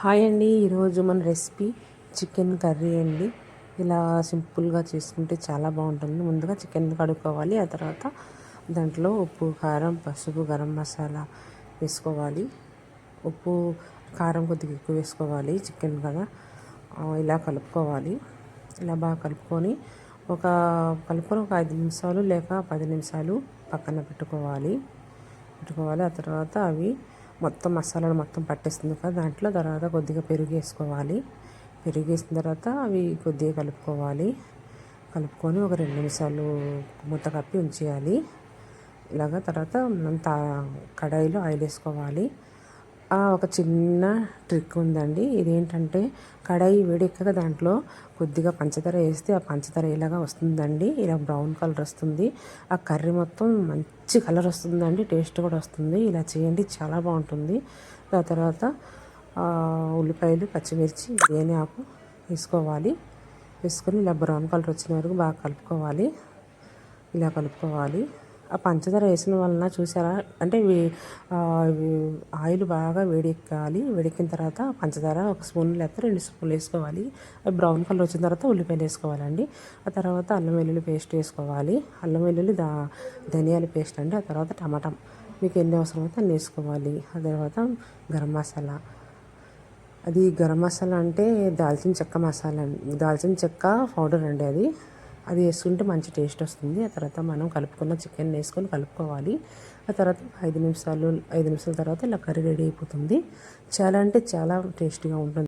Hi అండి ఈరోజు మన రెసిపీ చికెన్ కర్రీ అండి. ఇలా సింపుల్గా చేసుకుంటే చాలా బాగుంటుంది. ముందుగా చికెన్ కడుక్కోవాలి ఆ తర్వాత దాంట్లో ఉప్పు కారం పసుపు గరం మసాలా వేసుకోవాలి. ఉప్పు కారం కొద్దిగా ఎక్కువ వేసుకోవాలి చికెన్ కదా. ఇలా కలుపుకోవాలి. ఇలా బాగా కలుపుకొని ఒక కలుపుకొని ఒక ఐదు నిమిషాలు లేక పది నిమిషాలు పక్కన పెట్టుకోవాలి. పెట్టుకోవాలి ఆ తర్వాత అవి మొత్తం మసాలాలు మొత్తం పట్టేస్తుంది కదా దాంట్లో తర్వాత కొద్దిగా పెరుగు వేసుకోవాలి. పెరుగు వేసిన తర్వాత అవి కొద్దిగా కలుపుకోవాలి. కలుపుకొని ఒక రెండు నిమిషాలు మూత కప్పి ఉంచేయాలి. ఇలాగ తర్వాత మనం తా కడాయిలో ఆయిల్ వేసుకోవాలి. ఒక చిన్న ట్రిక్ ఉందండి. ఇదేంటంటే కడాయి వేడెక్కగా దాంట్లో కొద్దిగా పంచదార వేస్తే ఆ పంచదార ఇలాగా వస్తుందండి? ఇలా బ్రౌన్ కలర్ వస్తుంది. ఆ కర్రీ మొత్తం మంచి కలర్ వస్తుందండి. టేస్ట్ కూడా వస్తుంది. ఇలా చేయండి చాలా బాగుంటుంది. ఆ తర్వాత ఉల్లిపాయలు పచ్చిమిర్చి బిర్యానీ ఆకు వేసుకోవాలి. వేసుకొని ఇలా బ్రౌన్ కలర్ వచ్చిన వరకు బాగా కలుపుకోవాలి. ఇలా కలుపుకోవాలి. ఆ పంచదార వేసిన వలన చూసారా? అంటే ఆయిల్ బాగా వేడెక్కాలి. వేడెక్కిన తర్వాత పంచదార ఒక స్పూన్ లేకపోతే రెండు స్పూన్లు వేసుకోవాలి. అవి బ్రౌన్ కలర్ వచ్చిన తర్వాత ఉల్లిపాయలు వేసుకోవాలండి. ఆ తర్వాత అల్లం వెల్లుల్లి పేస్ట్ వేసుకోవాలి. అల్లం వెల్లుల్లి దా ధనియాల పేస్ట్ అండి. ఆ తర్వాత టమాటా. మీకు ఎన్ని అవసరం అయితే అన్ని వేసుకోవాలి. ఆ తర్వాత గరం మసాలా. అది గరం మసాలా అంటే దాల్చిన చెక్క మసాలా దాల్చిన చెక్క పౌడర్ అండి అది. అది వేసుకుంటే మంచి టేస్ట్ వస్తుంది. ఆ తర్వాత మనం కలుపుకున్న చికెన్ వేసుకొని కలుపుకోవాలి. ఆ తర్వాత ఐదు నిమిషాలు ఐదు నిమిషాల తర్వాత ఇలా కర్రీ రెడీ అయిపోతుంది. చాలా అంటే చాలా టేస్టీగా ఉంటుంది.